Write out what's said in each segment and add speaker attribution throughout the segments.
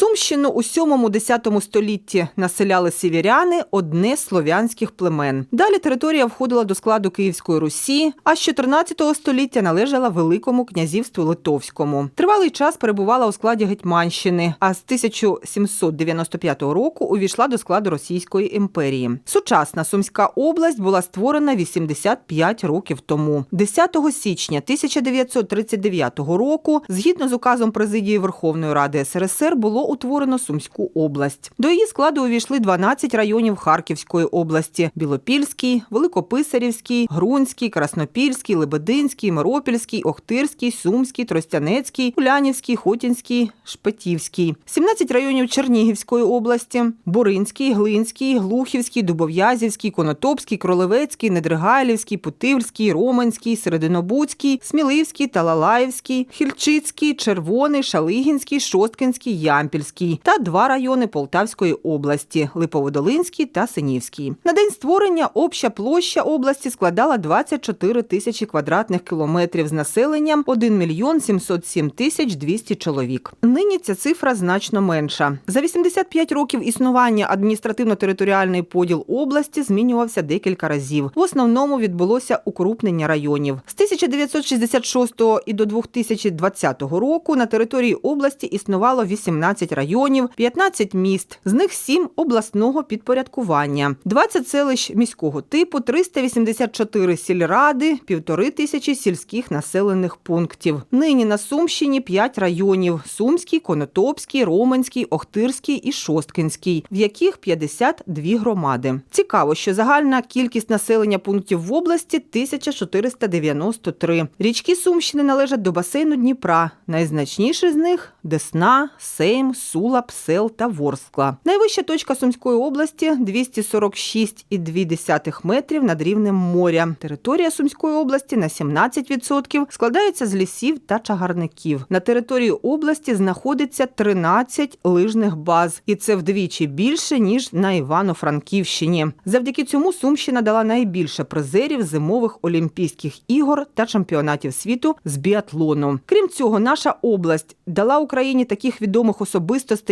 Speaker 1: Сумщину у 7-10 столітті населяли сівіряни одне з слов'янських племен. Далі територія входила до складу Київської Русі, а з 14 століття належала Великому князівству Литовському. Тривалий час перебувала у складі Гетьманщини, а з 1795 року увійшла до складу Російської імперії. Сучасна Сумська область була створена 85 років тому. 10 січня 1939 року, згідно з указом президії Верховної Ради СРСР, було утворено Сумську область. До її складу увійшли 12 районів Харківської області: Білопільський, Великописарівський, Грунський, Краснопільський, Лебединський, Миропільський, Охтирський, Сумський, Тростянецький, Улянівський, Хотінський, Шпетівський, 17 районів Чернігівської області: Буринський, Глинський, Глухівський, Дубов'язівський, Конотопський, Кролевецький, Недригайлівський, Путивльський, Романський, Серединобудський, Сміливський, Талалаївський, Хільчицький, Червоний, Шалигінський, Шосткинський, Ямпільський та два райони Полтавської області Липоводолинський та Синівський. На день створення обща площа області складала 24 тисячі квадратних кілометрів з населенням 1 мільйон 707 тисяч 200 чоловік. Нині ця цифра значно менша. За 85 років існування адміністративно-територіальний поділ області змінювався декілька разів. В основному відбулося укрупнення районів. З 1966 і до 2020 року на території області існувало 18 районів, 15 міст, з них 7 обласного підпорядкування, 20 селищ міського типу, 384 сільради, півтори тисячі сільських населених пунктів. Нині на Сумщині 5 районів: Сумський, Конотопський, Романський, Охтирський і Шосткинський, в яких 52 громади. Цікаво, що загальна кількість населення пунктів в області 1493. Річки Сумщини належать до басейну Дніпра. Найзначніші з них Десна, Сейм, Сула, Псел та Ворскла. Найвища точка Сумської області 246,2 метрів над рівнем моря. Територія Сумської області на 17% складається з лісів та чагарників. На території області знаходиться 13 лижних баз, і це вдвічі більше ніж на Івано-Франківщині. Завдяки цьому Сумщина дала найбільше призерів зимових олімпійських ігор та чемпіонатів світу з біатлону. Крім цього, наша область дала Україні таких відомих особистостей,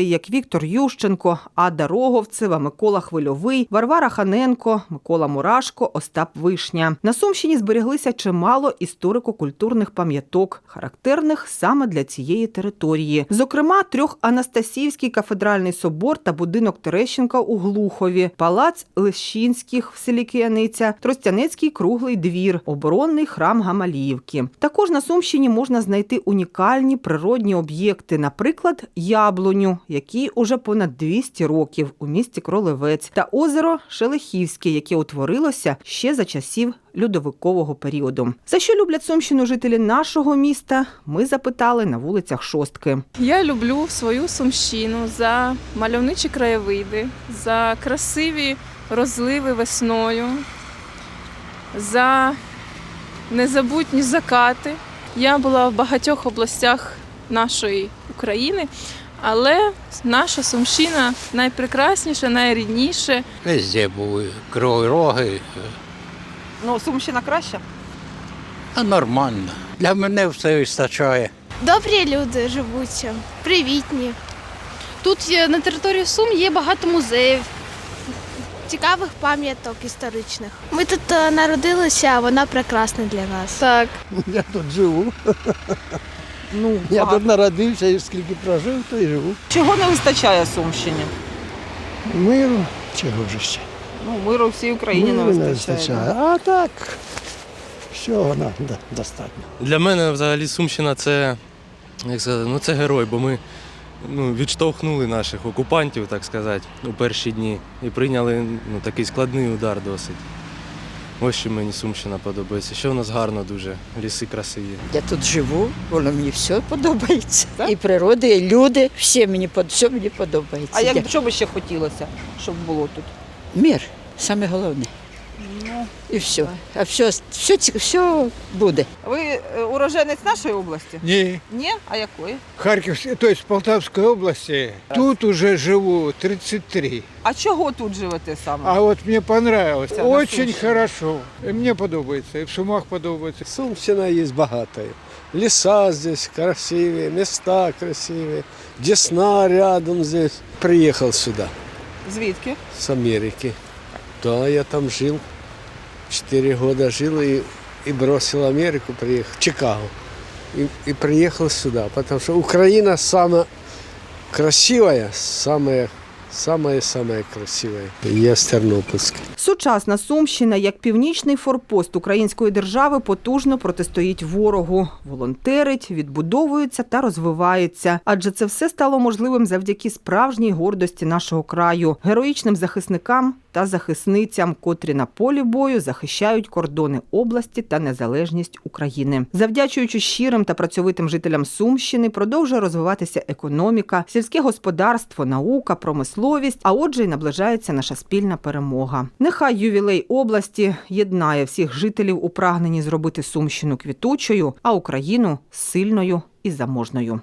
Speaker 1: як Віктор Ющенко, Ада Роговцева, Микола Хвильовий, Варвара Ханенко, Микола Мурашко, Остап Вишня. На Сумщині збереглися чимало історико-культурних пам'яток, характерних саме для цієї території. Зокрема, трьох Анастасівський кафедральний собор та будинок Терещенка у Глухові, палац Лещинських в селі Кияниця, Тростянецький круглий двір, оборонний храм Гамаліївки. Також на Сумщині можна знайти унікальні природні об'єкти, наприклад, яблуню, який уже понад 200 років у місті Кролевець, та озеро Шелехівське, яке утворилося ще за часів льодовикового періоду. За що люблять Сумщину жителі нашого міста? Ми запитали на вулицях Шостки.
Speaker 2: Я люблю свою сумщину за мальовничі краєвиди, за красиві розливи весною, за незабутні закати. Я була в багатьох областях нашої України, але наша сумщина найпрекрасніша, найрідніша.
Speaker 3: Везде були криві роги,
Speaker 1: Ну, Сумщина краща.
Speaker 3: а нормально. Для мене все вистачає.
Speaker 4: Добрі люди живуть, привітні. Тут є- на території Сум є багато музеїв, цікавих пам'яток історичних. Ми тут е, народилися, а вона прекрасна для нас. Так.
Speaker 5: Я тут живу.
Speaker 1: Ну,
Speaker 5: Я
Speaker 1: багато.
Speaker 5: тут народився і скільки прожив, то і живу.
Speaker 1: Чого не вистачає Сумщині?
Speaker 5: Миру, чого ж ще?
Speaker 1: Ну, миру всій Україні
Speaker 5: Миру
Speaker 1: не вистачає. да.
Speaker 5: А так, всього нам да- достатньо.
Speaker 6: Для мене взагалі Сумщина це, як сказати, ну це герой, бо ми ну, відштовхнули наших окупантів, так сказати, у перші дні і прийняли ну, такий складний удар досить. Ось що мені Сумщина подобається. Ще в нас гарно дуже, ліси красиві.
Speaker 7: Я тут живу, воно мені все подобається. І природа, і люди, все мені, под- все мені подобається.
Speaker 1: А як що би ще хотілося, щоб було тут?
Speaker 7: Мир саме головне. І все. А все, все, все буде.
Speaker 1: Ви е, уроженець нашої області?
Speaker 8: Ні,
Speaker 1: Ні? А якої?
Speaker 8: Харківської, тобто Полтавської області. Тут уже живу 33.
Speaker 1: А чого тут живете саме?
Speaker 8: А от мені понравилось. Очень хорошо. І Мені подобається, і в Сумах подобається.
Speaker 5: Сумщина є багата.
Speaker 9: Леса здесь красивые, места красивые. Десна рядом здесь. Приехал сюда
Speaker 1: Звідки?
Speaker 9: с Америки. Да, я там жил. Четыре года жил и, и бросил Америку, приехал в Чикаго. И, и приехал сюда, потому что Украина самая красивая, самая, самая-самая красивая. Я с Тернопольска.
Speaker 1: Сучасна Сумщина, як північний форпост української держави, потужно протистоїть ворогу, волонтерить, відбудовується та розвивається. Адже це все стало можливим завдяки справжній гордості нашого краю, героїчним захисникам та захисницям, котрі на полі бою захищають кордони області та незалежність України. Завдячуючи щирим та працьовитим жителям Сумщини, продовжує розвиватися економіка, сільське господарство, наука, промисловість. А отже, й наближається наша спільна перемога. Нехай ювілей області єднає всіх жителів у прагненні зробити Сумщину квітучою, а Україну сильною і заможною.